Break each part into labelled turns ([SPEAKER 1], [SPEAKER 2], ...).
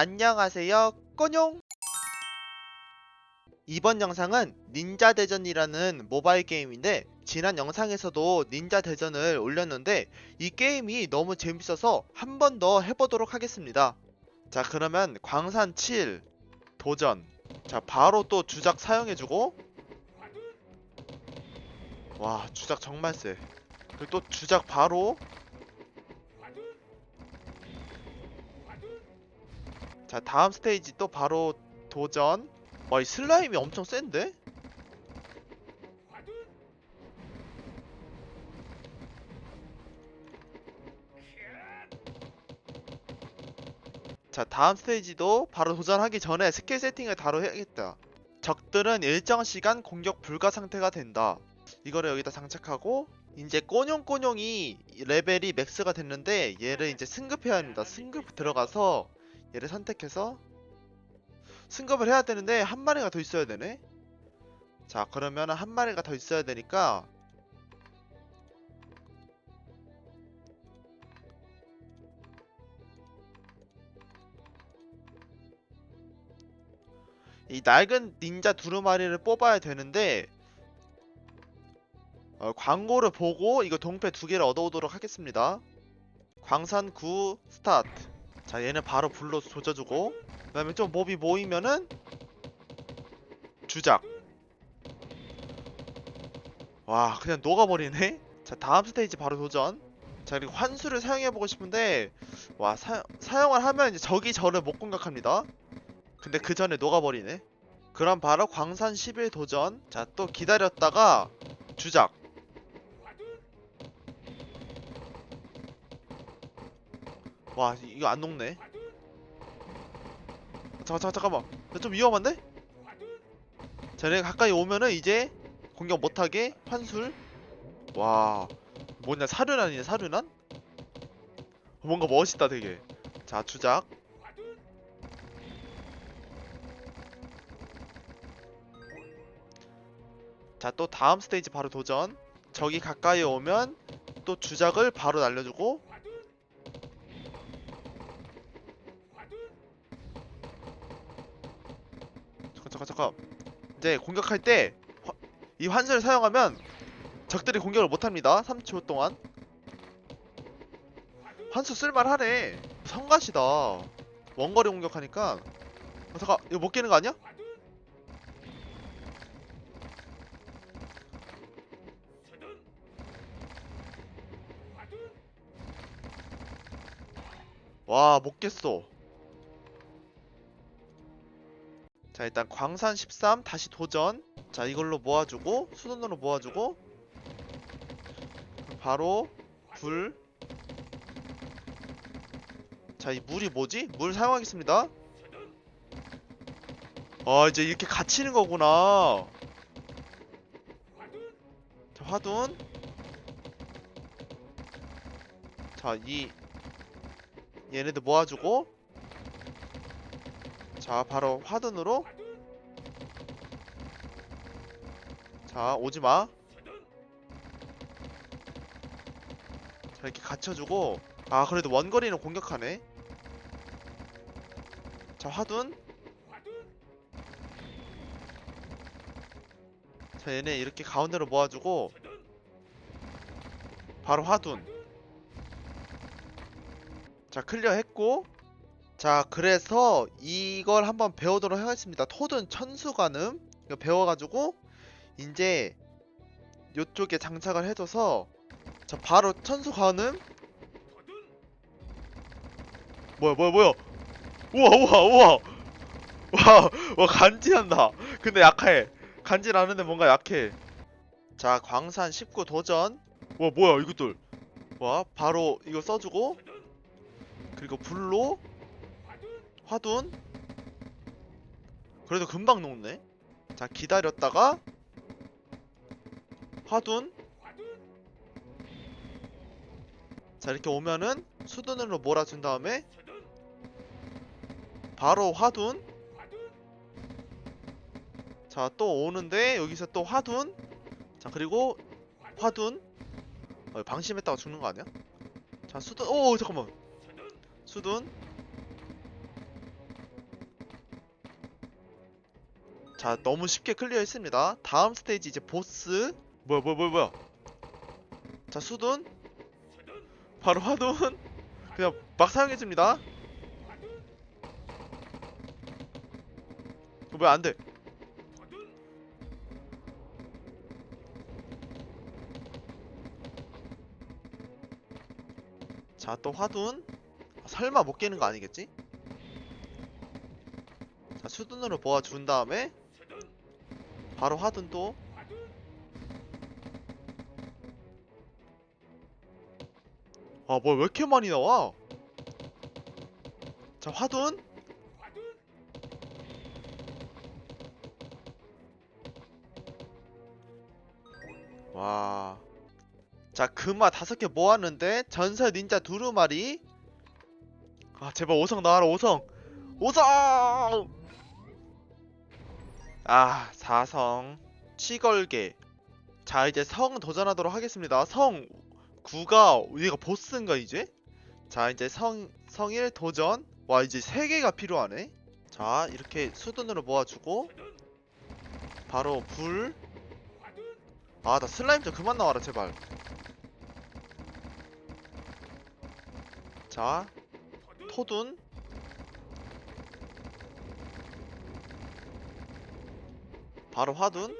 [SPEAKER 1] 안녕하세요. 꼬뇽! 이번 영상은 닌자 대전이라는 모바일 게임인데 지난 영상에서도 닌자 대전을 올렸는데 이 게임이 너무 재밌어서 한 번 더 해보도록 하겠습니다. 자 그러면 광산 7 도전. 자 바로 또 주작 사용해주고. 와 주작 정말 세. 그리고 또 주작 바로 자 다음 스테이지 또 바로 도전. 와이 슬라임이 엄청 센데? 자 다음 스테이지도 바로 도전하기 전에 스킬 세팅을 바로 해야겠다. 적들은 일정 시간 공격 불가 상태가 된다. 이거를 여기다 장착하고 이제 꼬뇽꼬뇽이 레벨이 맥스가 됐는데 얘를 이제 승급해야 합니다. 승급 들어가서 얘를 선택해서 승급을 해야 되는데 한 마리가 더 있어야 되네? 자 그러면 한 마리가 더 있어야 되니까 이 낡은 닌자 두루마리를 뽑아야 되는데 어, 광고를 보고 이거 동패 두 개를 얻어오도록 하겠습니다. 광산 9 스타트 자 얘는 바로 불로 조져주고 그 다음에 좀 몹이 모이면은 주작. 와 그냥 녹아버리네? 자 다음 스테이지 바로 도전. 자 그리고 환수를 사용해보고 싶은데 와 사, 사용을 하면 이제 적이 저를 못 공격합니다. 근데 그 전에 녹아버리네. 그럼 바로 광산 11 도전. 자 또 기다렸다가 주작 와 이- 이거 안 녹네. 잠깐 잠깐 잠깐만. 좀 위험한데? 자 내가 가까이 오면은 이제 공격 못하게 환술? 와 뭐냐 사륜안이네 사륜안? 뭔가 멋있다 되게. 자 주작. 자 또 다음 스테이지 바로 도전. 적이 가까이 오면 또 주작을 바로 날려주고 이제 공격할 때 이 환술을 사용하면 적들이 공격을 못합니다. 3초 동안. 환수 쓸만하네. 성가시다. 원거리 공격하니까. 어, 잠깐 이거 못 깨는 거 아니야? 와 못 깼어 자 일단 광산 13 다시 도전. 자 이걸로 모아주고 수돈으로 모아주고. 바로 불. 자 이 물이 뭐지? 물 사용하겠습니다. 아 이제 이렇게 갇히는 거구나. 자 화둔. 자 이 얘네들 모아주고 자 바로 화둔으로. 자 오지마. 자 이렇게 갖춰주고. 아 그래도 원거리는 공격하네. 자 화둔. 자 얘네 이렇게 가운데로 모아주고. 바로 화둔. 자 클리어 했고 자 그래서 이걸 한번 배우도록 하겠습니다. 토든 천수관음. 배워가지고 이제 요쪽에 장착을 해줘서 자 바로 천수관음. 뭐야 뭐야 뭐야? 우와 우와 우와. 와, 와 간지난다. 근데 약해. 간지나는데 뭔가 약해. 자 광산 19 도전. 와 뭐야 이것들. 와 바로 이거 써주고 그리고 불로 화둔? 그래도 금방 녹네. 자 기다렸다가 화둔? 자 이렇게 오면은 수둔으로 몰아준 다음에 바로 화둔? 자 또 오는데 여기서 또 화둔? 자 그리고 화둔? 어, 방심했다가 죽는 거 아니야? 자 수둔 오 잠깐만. 수둔 자 너무 쉽게 클리어했습니다. 다음 스테이지 이제 보스. 뭐야 뭐야 뭐야 뭐야? 자 수둔. 바로 화둔. 그냥 막 사용해줍니다. 왜 안돼. 자 또 화둔. 설마 못 깨는 거 아니겠지? 자 수둔으로 모아준 다음에 바로 화둔 또 아, 뭐왜 이렇게 많이 나와? 자, 화둔. 와. 자, 금화 다섯 개 모았는데 전설 닌자 두루마리. 아, 제발 오성 나와라, 오성. 오성! 아, 사성. 치걸개. 자, 이제 성 도전하도록 하겠습니다. 성 9가 얘가 보스인가 이제? 자 이제 성 성일 도전 와 이제 3개가 필요하네 자 이렇게 수둔으로 모아주고 바로 불 아 나 슬라임 좀 그만 나와라 제발 자 토둔 바로 화둔?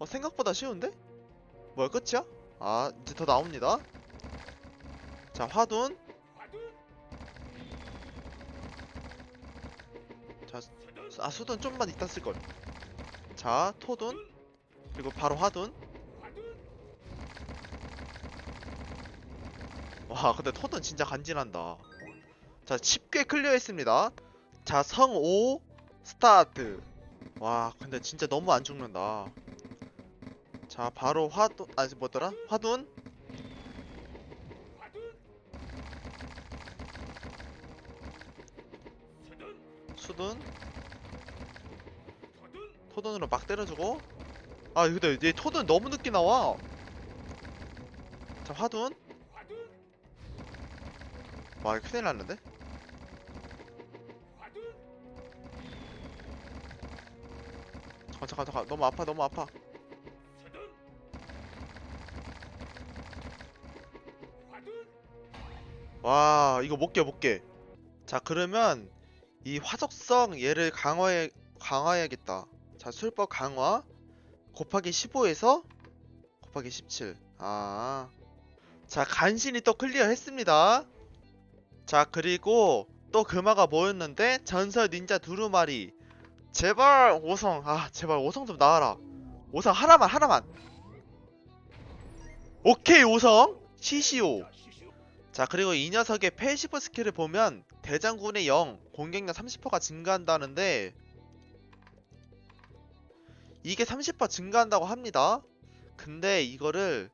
[SPEAKER 1] 어 생각보다 쉬운데? 뭐야 끝이야? 아 이제 더 나옵니다. 자 화둔? 자, 수- 아 수둔 좀만 이따 쓸걸. 자 토둔? 그리고 바로 화둔? 와 근데 토둔 진짜 간지난다. 자 쉽게 클리어했습니다. 자 성5 스타트. 와 근데 진짜 너무 안 죽는다. 자 바로 화둔 아니 뭐더라? 화둔? 수둔? 토둔으로 막 때려주고? 아 근데 얘 토둔 너무 늦게 나와. 자 화둔? 와 큰일 났는데 잠깐 잠깐 잠깐. 너무 아파 너무 아파. 와 이거 못깨 못깨. 자 그러면 이 화속성 얘를 강화해 강화해야겠다. 자 술법 강화 곱하기 15에서 곱하기 17 아. 자 간신히 또 클리어 했습니다. 자 그리고 또 금화가 뭐였는데 전설 닌자 두루마리 제발 5성 아 제발 5성 좀 나와라. 5성 하나만 하나만. 오케이 5성. 시시오. 자 그리고 이 녀석의 패시브 스킬을 보면 대장군의 0 공격력 30%가 증가한다는데 이게 30% 증가한다고 합니다. 근데 이거를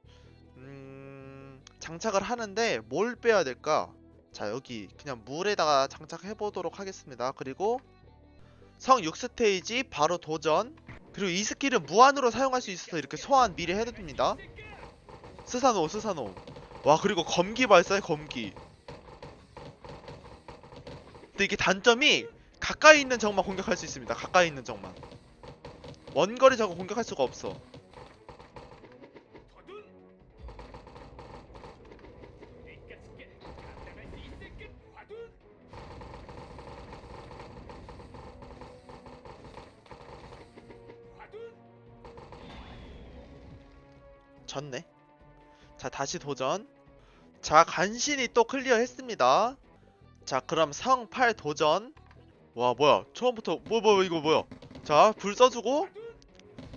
[SPEAKER 1] 음... 장착을 하는데 뭘 빼야 될까? 자 여기 그냥 물에다가 장착해 보도록 하겠습니다. 그리고 성 6스테이지 바로 도전 그리고 이 스킬은 무한으로 사용할 수 있어서 이렇게 소환 미리 해둡니다. 스사노 스사노 와 그리고 검기 발사해 검기. 근데 이게 단점이 가까이 있는 적만 공격할 수 있습니다. 가까이 있는 적만. 원거리 적은 공격할 수가 없어 다시 도전. 자 간신히 또 클리어 했습니다. 자 그럼 성 8 도전. 와 뭐야? 처음부터 뭐뭐 이거 뭐야? 자 불 써주고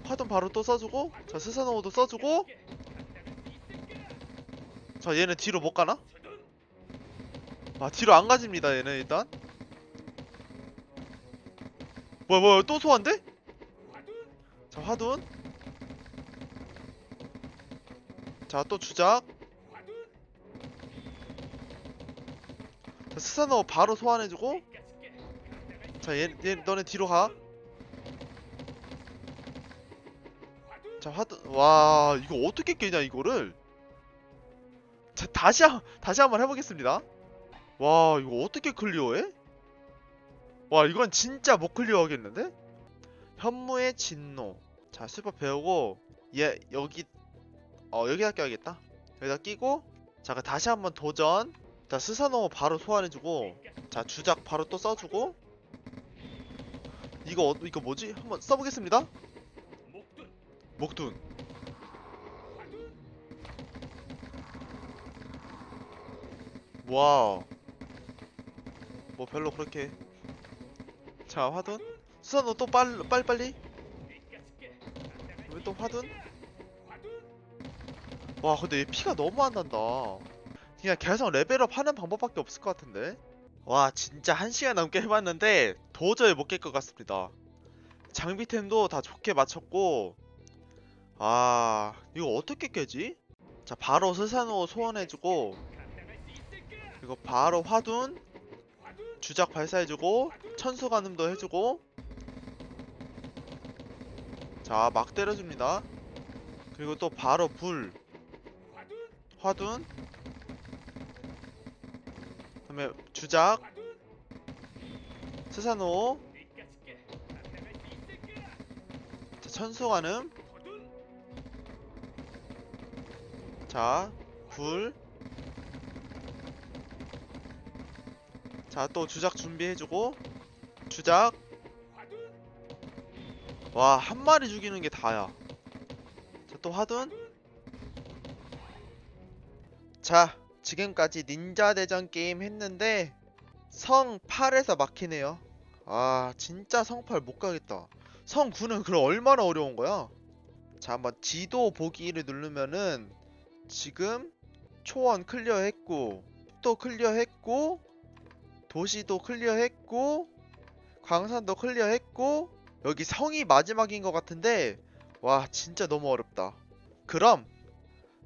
[SPEAKER 1] 화돈 바로 또 써주고 자 스사노우도 써주고. 자 얘는 뒤로 못 가나? 아 뒤로 안 가집니다 얘는 일단. 뭐야 뭐야 또 소환돼? 자 화돈 자 또 주작 자 스사노 바로 소환해주고 자 얘, 얘 너네 뒤로 가 자, 화드, 와, 이거 어떻게 깨냐, 이거를? 자, 다시 한, 다시 한번 해보겠습니다. 와, 이거 어떻게 클리어해? 와 이건 진짜 못 클리어 하겠는데? 현무의 진노 자 슈퍼 배우고 얘 여기 어 여기다 껴야겠다. 여기다 끼고 자그 다시 한번 도전. 자 스사노 바로 소환해주고 자 주작 바로 또 써주고. 이거 어- 이거 뭐지? 한번 써보겠습니다. 목둔. 와우. 뭐 별로 그렇게. 자 화둔. 수산호 또 빨, 빨리빨리. 왜 또 화둔 와 근데 얘 피가 너무 안 난다. 그냥 계속 레벨업 하는 방법밖에 없을 것 같은데? 와 진짜 한 시간 넘게 해봤는데 도저히 못 깰 것 같습니다. 장비템도 다 좋게 맞췄고. 아 이거 어떻게 깨지? 자 바로 스사노 소환해주고 그리고 바로 화둔 주작 발사해주고 천수 가늠도 해주고. 자 막 때려줍니다. 그리고 또 바로 불 화둔 그다음에 주작 스사노 자 천수 가늠 자, 불. 자, 또 주작 준비해주고. 주작. 와, 한 마리 죽이는 게 다야. 자, 또 화둔. 자, 지금까지 닌자 대전 게임 했는데, 성 8에서 막히네요. 아, 진짜 성 8 못 가겠다. 성 9는 그럼 얼마나 어려운 거야? 자, 한번 지도 보기를 누르면은, 지금 초원 클리어 했고 또 클리어 했고 도시도 클리어 했고 광산도 클리어 했고 여기 성이 마지막인 것 같은데 와 진짜 너무 어렵다 그럼